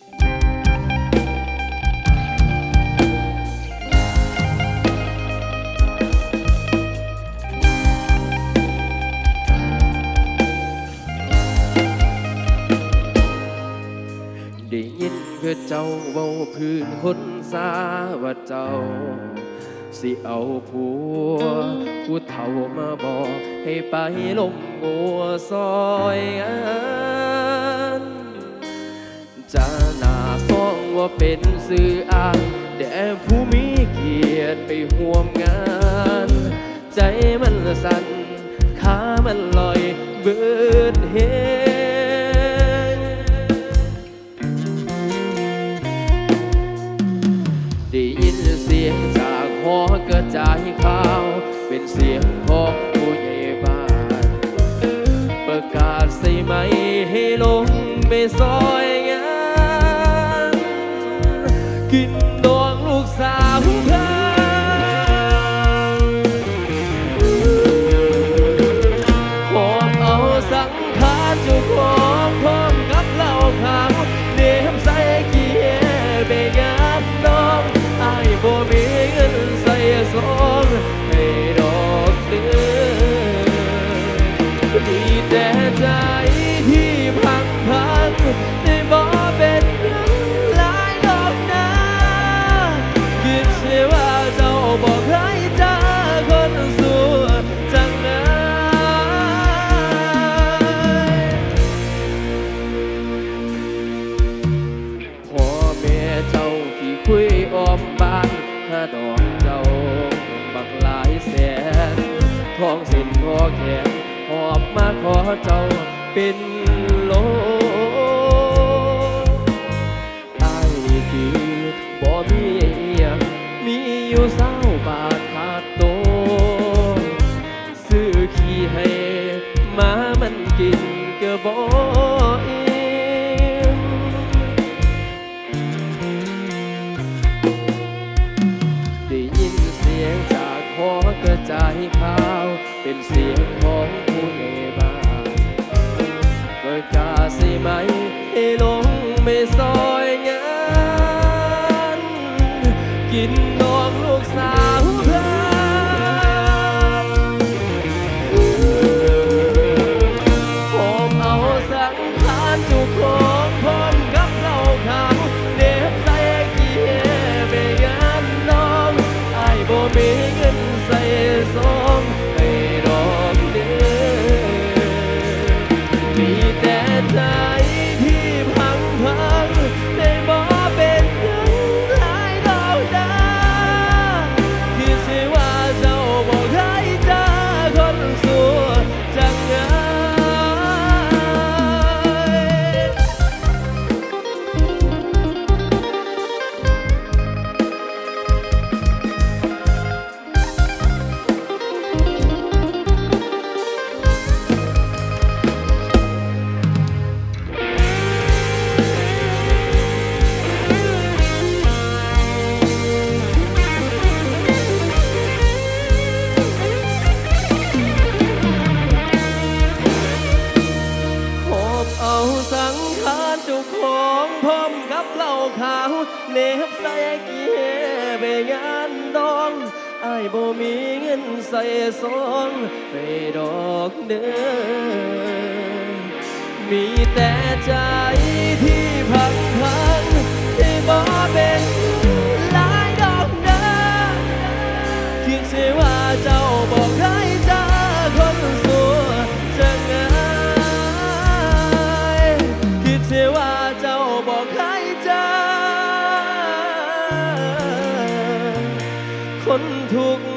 ได้ยินคือเจ้าเว้าพื้นคนสาว่าเจ้า สิเอาผัวผู้เฒ่ามาบอกให้ไปลงงัวซอย ว่าเป็นสื่ออ้างแด่ผู้มีเกียรติไปห่วมงาน ใจมันสั่นขามันลอยเบิดเฮงได้ยินเสียงจากหอกระจายข่าว เป็นเสียงของผู้ใหญ่บ้าน ประกาศใส่ไหมให้ลงไปซ้อ กิ แขนหอบมาขอเจ้าเป็นโลไอ้คือบ่มีอิหยังมีอยู่เศร้าบาทขาดโตวซื้อขี้ให้หมามันกินก็บ่อิ่มได้ยินเสียงจากหอกระจาย เป็นเสียงของผู้ใหญ่บ้านกระกาสิไหมให้ลงไม่ซ้อ มีแต่ ของพร้อมกับเหล้าขาวเนบใส่เกียไปงานดองไอ้บ่มีเงินใส่ซองไปดอกเด้อมีแต่ใจที่ 않도록